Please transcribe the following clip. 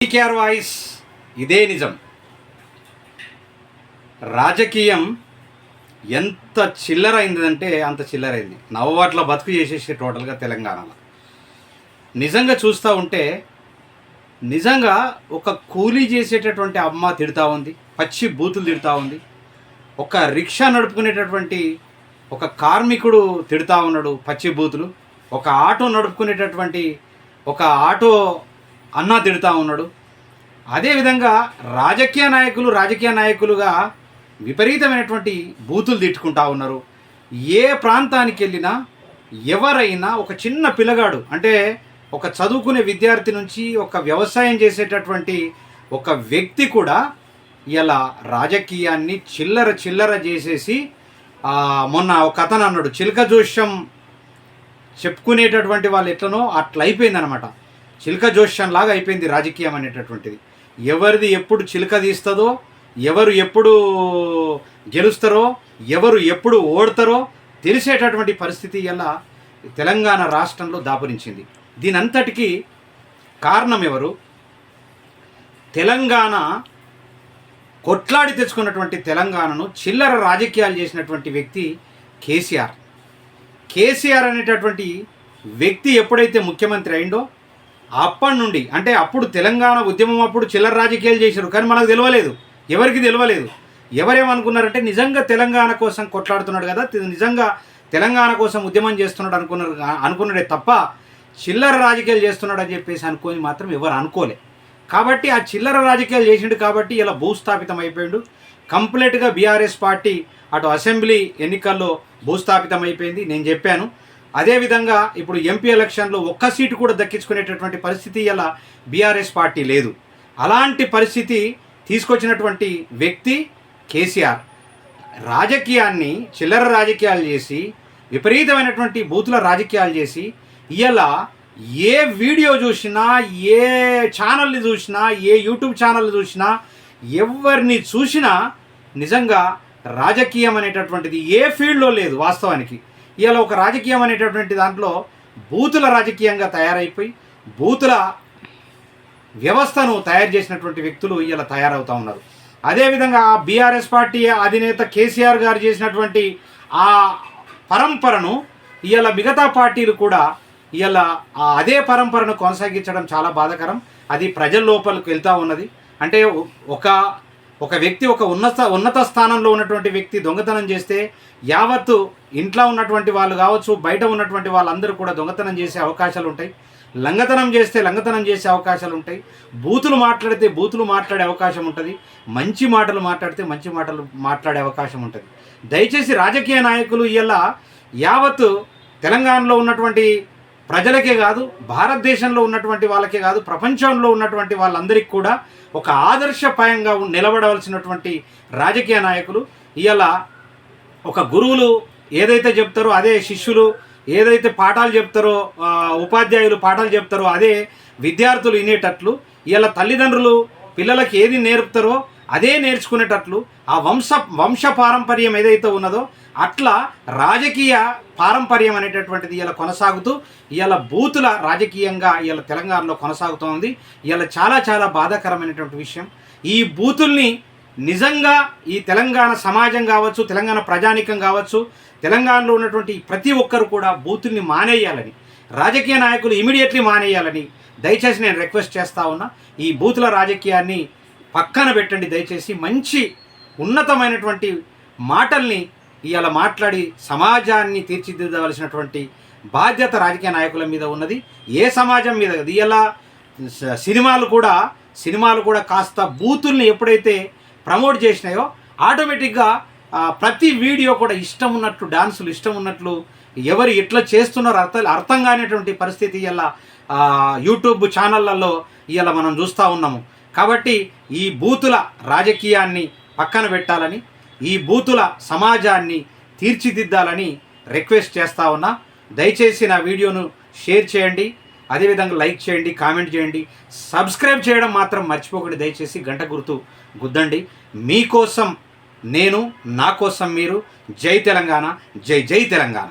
KR voice ఇదే నిజం. రాజకీయం ఎంత చిల్లరైందంటే అంత చిల్లరైంది. నవ్వాట్ల బతుకు చేసేసి టోటల్గా తెలంగాణలో. నిజంగా చూస్తూ ఉంటే నిజంగా ఒక కూలీ చేసేటటువంటి అమ్మ తిడతా ఉంది పచ్చి బూతులు తిడతా ఉంది ఒక రిక్షా నడుపుకునేటటువంటి ఒక కార్మికుడు తిడతా ఉన్నాడు పచ్చి బూతులు ఒక ఆటో నడుపుకునేటటువంటి ఒక ఆటో అన్నా తిడతా ఉన్నాడు. అదేవిధంగా రాజకీయ నాయకులు రాజకీయ నాయకులుగా విపరీతమైనటువంటి బూతులు తిట్టుకుంటా ఉన్నారు. ఏ ప్రాంతానికి వెళ్ళినా ఎవరైనా ఒక చిన్న పిల్లగాడు అంటే ఒక చదువుకునే విద్యార్థి నుంచి ఒక వ్యవసాయం చేసేటటువంటి ఒక వ్యక్తి కూడా ఇలా రాజకీయాన్ని చిల్లర చిల్లర చేసేసి మొన్న ఒక అతను అన్నాడు చిలక జోష్యం చెప్పుకునేటటువంటి వాళ్ళు ఎట్లనో అట్లయిపోయిందనమాట అయిపోయింది అనమాట చిలక జోష్యం లాగా అయిపోయింది రాజకీయం అనేటటువంటిది. ఎవరిది ఎప్పుడు చిలక తీస్తుందో ఎవరు ఎప్పుడు గెలుస్తారో ఎవరు ఎప్పుడు ఓడతారో తెలిసేటటువంటి పరిస్థితి ఎలా తెలంగాణ రాష్ట్రంలో దాపురించింది. దీనంతటికీ కారణం ఎవరు? తెలంగాణ కొట్లాడి తెచ్చుకున్నటువంటి తెలంగాణను చిల్లర రాజకీయాలు చేసినటువంటి వ్యక్తి కేసీఆర్. కేసీఆర్ అనేటటువంటి వ్యక్తి ఎప్పుడైతే ముఖ్యమంత్రి అయిందో అప్పటి నుండి అంటే అప్పుడు తెలంగాణ ఉద్యమం అప్పుడు చిల్లర రాజకీయాలు చేశారు కానీ మనకు తెలియలేదు ఎవరికి తెలియలేదు ఎవరేమనుకున్నారంటే నిజంగా తెలంగాణ కోసం కొట్లాడుతున్నాడు కదా నిజంగా తెలంగాణ కోసం ఉద్యమం చేస్తున్నాడు అనుకున్నారు అనుకున్నాడే తప్ప చిల్లర రాజకీయాలు చేస్తున్నాడు అని చెప్పేసి అనుకొని మాత్రం ఎవరు అనుకోలే. కాబట్టి ఆ చిల్లర రాజకీయాలు చేసిండు కాబట్టి ఇలా భూస్థాపితం అయిపోయిండు. కంప్లీట్గా బీఆర్ఎస్ పార్టీ అటు అసెంబ్లీ ఎన్నికల్లో భూస్థాపితం అయిపోయింది. నేను చెప్పాను అదేవిధంగా ఇప్పుడు ఎంపీ ఎలక్షన్లో ఒక్క సీటు కూడా దక్కించుకునేటటువంటి పరిస్థితి ఇలా బీఆర్ఎస్ పార్టీ లేదు. అలాంటి పరిస్థితి తీసుకొచ్చినటువంటి వ్యక్తి కేసీఆర్. రాజకీయాన్ని చిల్లర రాజకీయాలు చేసి విపరీతమైనటువంటి బూతుల రాజకీయాలు చేసి ఇలా ఏ వీడియో చూసినా ఏ ఛానల్ని చూసినా ఏ యూట్యూబ్ ఛానల్ చూసినా ఎవరిని చూసినా నిజంగా రాజకీయం అనేటటువంటిది ఏ ఫీల్డ్లో లేదు వాస్తవానికి. ఇలా ఒక రాజకీయం అనేటటువంటి దాంట్లో బూతుల రాజకీయంగా తయారైపోయి బూతుల వ్యవస్థను తయారు చేసినటువంటి వ్యక్తులు ఇలా తయారవుతూ ఉన్నారు. అదేవిధంగా బీఆర్ఎస్ పార్టీ అధినేత కేసీఆర్ గారు చేసినటువంటి ఆ పరంపరను ఇవాళ మిగతా పార్టీలు కూడా ఇవాళ ఆ అదే పరంపరను కొనసాగించడం చాలా బాధాకరం. అది ప్రజల లోపలికి వెళ్తూ ఉన్నది. అంటే ఒక ఒక వ్యక్తి ఒక ఉన్నత ఉన్నత స్థానంలో ఉన్నటువంటి వ్యక్తి దొంగతనం చేస్తే యావత్తు ఇంట్లో ఉన్నటువంటి వాళ్ళు కావచ్చు బయట ఉన్నటువంటి వాళ్ళందరూ కూడా దొంగతనం చేసే అవకాశాలు ఉంటాయి. లంగతనం చేస్తే లంగతనం చేసే అవకాశాలు ఉంటాయి. బూతులు మాట్లాడితే బూతులు మాట్లాడే అవకాశం ఉంటుంది. మంచి మాటలు మాట్లాడితే మంచి మాటలు మాట్లాడే అవకాశం ఉంటుంది. దయచేసి రాజకీయ నాయకులు ఇలా యావత్తు తెలంగాణలో ఉన్నటువంటి ప్రజలకే కాదు భారతదేశంలో ఉన్నటువంటి వాళ్ళకే కాదు ప్రపంచంలో ఉన్నటువంటి వాళ్ళందరికీ కూడా ఒక ఆదర్శపాయంగా నిలబడవలసినటువంటి రాజకీయ నాయకులు ఇవాళ ఒక గురువులు ఏదైతే చెప్తారో అదే శిష్యులు ఏదైతే పాఠాలు చెప్తారో ఉపాధ్యాయులు పాఠాలు చెప్తారో అదే విద్యార్థులు వినేటట్లు ఇలా తల్లిదండ్రులు పిల్లలకి ఏది నేర్పుతారో అదే నేర్చుకునేటట్లు ఆ వంశ వంశ పారంపర్యం ఏదైతే ఉన్నదో అట్లా రాజకీయ పారంపర్యం అనేటటువంటిది ఇలా కొనసాగుతూ ఇలా బూతుల రాజకీయంగా ఇలా తెలంగాణలో కొనసాగుతోంది ఇలా చాలా చాలా బాధాకరమైనటువంటి విషయం. ఈ బూతుల్ని నిజంగా ఈ తెలంగాణ సమాజం కావచ్చు తెలంగాణ ప్రజానికం కావచ్చు తెలంగాణలో ఉన్నటువంటి ప్రతి ఒక్కరు కూడా బూతుల్ని మానేయాలని రాజకీయ నాయకులు ఇమీడియట్లీ మానేయాలని దయచేసి నేను రిక్వెస్ట్ చేస్తా ఉన్నా. ఈ బూతుల రాజకీయాన్ని పక్కన పెట్టండి దయచేసి. మంచి ఉన్నతమైనటువంటి మాటల్ని ఇవాళ మాట్లాడి సమాజాన్ని తీర్చిదిద్దవలసినటువంటి బాధ్యత రాజకీయ నాయకుల మీద ఉన్నది ఏ సమాజం మీద కాదు. ఇలా సినిమాలు కూడా సినిమాలు కూడా కాస్త బూతుల్ని ఎప్పుడైతే ప్రమోట్ చేసినాయో ఆటోమేటిక్గా ప్రతి వీడియో కూడా ఇష్టం ఉన్నట్లు డాన్సులు ఇష్టం ఉన్నట్లు ఎవరు ఎట్లా చేస్తున్నారో అర్థం అర్థం కానిటువంటి పరిస్థితి ఇలా యూట్యూబ్ ఛానళ్ళల్లో ఇలా మనం చూస్తూ ఉన్నాము కాబట్టి ఈ బూతుల రాజకీయాన్ని పక్కన పెట్టాలని ఈ బూతుల సమాజాన్ని తీర్చిదిద్దాలని రిక్వెస్ట్ చేస్తా ఉన్నా. దయచేసి నా వీడియోను షేర్ చేయండి. అదేవిధంగా లైక్ చేయండి కామెంట్ చేయండి. సబ్స్క్రైబ్ చేయడం మాత్రం మర్చిపోకండి. దయచేసి గంట గుర్తు గుద్దండి. మీకోసం నేను నా కోసం మీరు. జై తెలంగాణ జై జై తెలంగాణ.